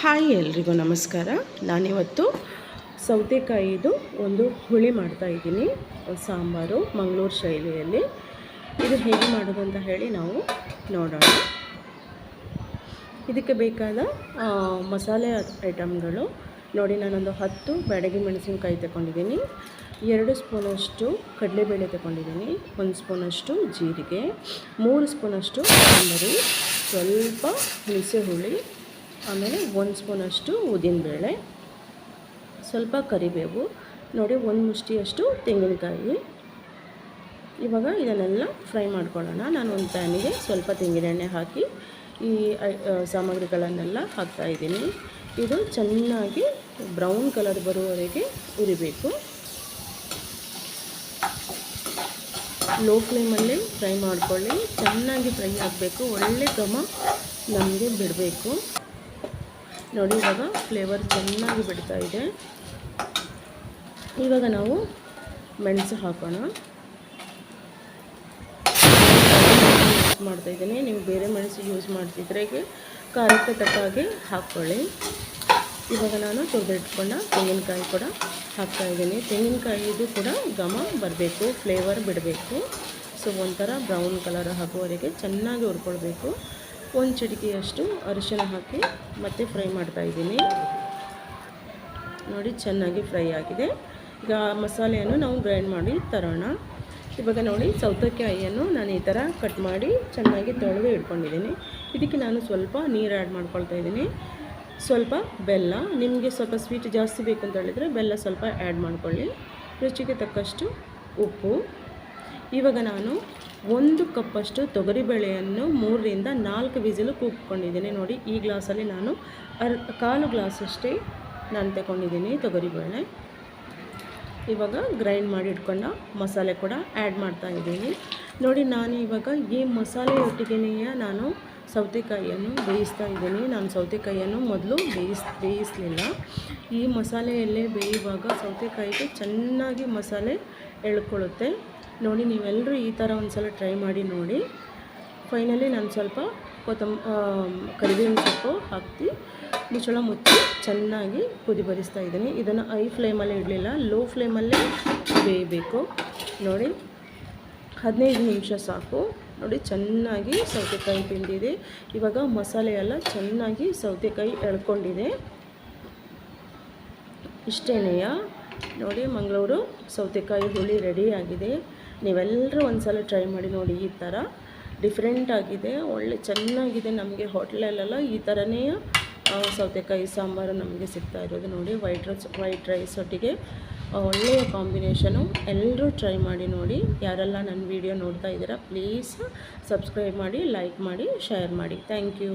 Hi ಎಲ್ರಿಗೂ ನಮಸ್ಕಾರ. ನಾನಿವತ್ತು ಸೌತೆಕಾಯಿದು ಒಂದು ಹುಳಿ ಮಾಡ್ತಾಯಿದ್ದೀನಿ ಸಾಂಬಾರು, ಮಂಗಳೂರು ಶೈಲಿಯಲ್ಲಿ. ಇದು ಹೇಗೆ ಮಾಡೋದು ಅಂತ ಹೇಳಿ ನಾವು ನೋಡೋಣ. ಇದಕ್ಕೆ ಬೇಕಾದ ಮಸಾಲೆ ಐಟಮ್ಗಳು. ನೋಡಿ, ನಾನೊಂದು ಹತ್ತು ಬೆಡಗಿ ಮೆಣಸಿನ್ಕಾಯಿ ತಗೊಂಡಿದ್ದೀನಿ. ಎರಡು ಸ್ಪೂನಷ್ಟು ಕಡಲೆಬೇಳೆ ತಗೊಂಡಿದ್ದೀನಿ. ಒಂದು ಸ್ಪೂನಷ್ಟು ಜೀರಿಗೆ. ಮೂರು ಸ್ಪೂನಷ್ಟು ಕೊತ್ತಂಬರಿ. ಸ್ವಲ್ಪ ಹುಣಸೆ ಹುಳಿ ಆಮೇಲೆ ಒಂದು ಸ್ಪೂನಷ್ಟು ಉದ್ದಿನಬೇಳೆ, ಸ್ವಲ್ಪ ಕರಿಬೇವು, ನೋಡಿ ಒಂದು ಮುಷ್ಟಿಯಷ್ಟು ತೆಂಗಿನಕಾಯಿ. ಇವಾಗ ಇದನ್ನೆಲ್ಲ ಫ್ರೈ ಮಾಡ್ಕೊಳ್ಳೋಣ. ನಾನು ಒಂದು ಪ್ಯಾನಿಗೆ ಸ್ವಲ್ಪ ತೆಂಗಿನೆಣ್ಣೆ ಹಾಕಿ ಈ ಸಾಮಗ್ರಿಗಳನ್ನೆಲ್ಲ ಹಾಕ್ತಾಯಿದ್ದೀನಿ ಇದು ಚೆನ್ನಾಗಿ ಬ್ರೌನ್ ಕಲರ್ ಬರುವವರೆಗೆ ಉರಿಬೇಕು ಲೋ ಫ್ಲೇಮಲ್ಲಿ ಫ್ರೈ ಮಾಡ್ಕೊಳ್ಳಿ. ಚೆನ್ನಾಗಿ ಫ್ರೈ ಆಗಬೇಕು. ಒಳ್ಳೆ ಘಮ ನಮಗೆ ಬಿಡಬೇಕು. ನೋಡಿ, ಇವಾಗ ಫ್ಲೇವರ್ ಚೆನ್ನಾಗಿ ಬಿಡ್ತಾ ಇದೆ. ಇವಾಗ ನಾವು ಮೆಣಸು ಹಾಕೋಣ. ಯೂಸ್ ಮಾಡ್ತಾ ಇದ್ದೀನಿ. ನೀವು ಬೇರೆ ಮೆಣಸು ಯೂಸ್ ಮಾಡ್ತಿದ್ರೆ ಖಾರಕ್ಕೆ ತಕ್ಕಾಗಿ ಹಾಕ್ಕೊಳ್ಳಿ ಇವಾಗ ನಾನು ತೆಗೆದಿಟ್ಕೊಂಡ ತೆಂಗಿನಕಾಯಿ ಕೂಡ ಹಾಕ್ತಾ ಇದ್ದೀನಿ. ತೆಂಗಿನಕಾಯಿದು ಕೂಡ ಘಮ ಬರಬೇಕು ಫ್ಲೇವರ್ ಬಿಡಬೇಕು. ಸೊ ಒಂಥರ ಬ್ರೌನ್ ಕಲರ್ ಹಾಕುವವರೆಗೆ ಚೆನ್ನಾಗಿ ಹುರ್ಕೊಳ್ಬೇಕು. ಒಂದು ಚಿಟಿಕೆಯಷ್ಟು ಅರಿಶಿನ ಹಾಕಿ ಮತ್ತೆ ಫ್ರೈ ಮಾಡ್ತಾ ಇದ್ದೀನಿ. ನೋಡಿ ಚೆನ್ನಾಗಿ ಫ್ರೈ ಆಗಿದೆ. ಈಗ ಮಸಾಲೆಯನ್ನು ನಾವು ಗ್ರೈಂಡ್ ಮಾಡಿ ತರೋಣ. ಇವಾಗ ನೋಡಿ ಸೌತೆಕಾಯಿಯನ್ನು ನಾನು ಈ ಥರ ಕಟ್ ಮಾಡಿ ಚೆನ್ನಾಗಿ ತೊಳೆದು ಇಟ್ಕೊಂಡಿದ್ದೀನಿ. ಇದಕ್ಕೆ ನಾನು ಸ್ವಲ್ಪ ನೀರು ಆ್ಯಡ್ ಮಾಡ್ಕೊಳ್ತಾ ಇದ್ದೀನಿ. ಸ್ವಲ್ಪ ಬೆಲ್ಲ, ನಿಮಗೆ ಸ್ವಲ್ಪ ಸ್ವೀಟ್ ಜಾಸ್ತಿ ಬೇಕು ಅಂತ ಹೇಳಿದರೆ ಬೆಲ್ಲ ಸ್ವಲ್ಪ ಆ್ಯಡ್ ಮಾಡ್ಕೊಳ್ಳಿ. ರುಚಿಗೆ ತಕ್ಕಷ್ಟು ಉಪ್ಪು. ಇವಾಗ ನಾನು ಒಂದು ಕಪ್ಪಷ್ಟು ತೊಗರಿಬೇಳೆಯನ್ನು ಮೂರರಿಂದ ನಾಲ್ಕು ವಿಸಿಲು ಕೂಗ್ಕೊಂಡಿದ್ದೀನಿ. ನೋಡಿ, ಈ ಗ್ಲಾಸಲ್ಲಿ ನಾನು ಅರ್, ಕಾಲು ಗ್ಲಾಸಷ್ಟೇ ನಾನು ತಗೊಂಡಿದ್ದೀನಿ ತೊಗರಿಬೇಳೆ ಇವಾಗ ಗ್ರೈಂಡ್ ಮಾಡಿ ಇಟ್ಕೊಂಡ ಮಸಾಲೆ ಕೂಡ ಆ್ಯಡ್ ಮಾಡ್ತಾ ಇದ್ದೀನಿ. ನೋಡಿ, ನಾನು ಇವಾಗ ಈ ಮಸಾಲೆ ಮಸಾಲೆಯೊಟ್ಟಿಗೆನೇ ನಾನು ಸೌತೆಕಾಯಿಯನ್ನು ಬೇಯಿಸ್ತಾ ಇದ್ದೀನಿ. ನಾನು ಸೌತೆಕಾಯಿಯನ್ನು ಮೊದಲು ಬೇಯಿಸ್, ಬೇಯಿಸಲಿಲ್ಲ. ಈ ಮಸಾಲೆಯಲ್ಲೇ ಬೇಯುವಾಗ ಸೌತೆಕಾಯಿಗೆ ಚೆನ್ನಾಗಿ ಮಸಾಲೆ ಎಳ್ಕೊಳ್ಳುತ್ತೆ. ನೋಡಿ ನೀವೆಲ್ಲರೂ ಈ ಥರ ಒಂದು ಸಲ ಟ್ರೈ ಮಾಡಿ ನೋಡಿ. ಫೈನಲಿ ನಾನು ಸ್ವಲ್ಪ ಕೊತ್ತಂಬ ಕರಿಬೇವಿನ ಸೊಪ್ಪು ಹಾಕಿ ಮುಚ್ಚಳ ಮುಚ್ಚಿ ಚೆನ್ನಾಗಿ ಕುದಿ ಬರಿಸ್ತಾ ಇದ್ದೀನಿ. ಇದನ್ನು ಐ ಫ್ಲೇಮಲ್ಲಿ ಇಡಲಿಲ್ಲ, ಲೋ ಫ್ಲೇಮಲ್ಲೇ ಬೇಯಬೇಕು. ನೋಡಿ, ಹದಿನೈದು ನಿಮಿಷ ಸಾಕು. ನೋಡಿ, ಚೆನ್ನಾಗಿ ಸೌತೆಕಾಯಿ ತಿಂದಿದೆ ಇವಾಗ ಮಸಾಲೆ ಎಲ್ಲ ಚೆನ್ನಾಗಿ ಸೌತೆಕಾಯಿ ಎಳ್ಕೊಂಡಿದೆ. ಇಷ್ಟೇನೆಯ ನೋಡಿ, ಮಂಗಳೂರು ಸೌತೆಕಾಯಿ ಹುಳಿ ರೆಡಿಯಾಗಿದೆ ನೀವೆಲ್ಲರೂ ಒಂದು ಸಲ ಟ್ರೈ ಮಾಡಿ ನೋಡಿ ಈ ಥರ ಡಿಫ್ರೆಂಟ್ ಆಗಿದೆ, ಒಳ್ಳೆ ಚೆನ್ನಾಗಿದೆ ನಮಗೆ ಹೋಟ್ಲಲ್ಲೆಲ್ಲ. ಈ ಥರನೇ ಸೌತೆಕಾಯಿ ಸಾಂಬಾರು ನಮಗೆ ಸಿಗ್ತಾ ಇರೋದು ನೋಡಿ ವೈಟ್ ರೈಸ್ ವೈಟ್ ರೈಸ್ ಒಟ್ಟಿಗೆ. ಒಳ್ಳೆಯ ಕಾಂಬಿನೇಷನು ಎಲ್ಲರೂ ಟ್ರೈ ಮಾಡಿ ನೋಡಿ. ಯಾರೆಲ್ಲ ನನ್ನ ವಿಡಿಯೋ ನೋಡ್ತಾ ಇದ್ದೀರಾ ಪ್ಲೀಸ್ ಸಬ್ಸ್ಕ್ರೈಬ್ ಮಾಡಿ ಲೈಕ್ ಮಾಡಿ ಶೇರ್ ಮಾಡಿ. Thank you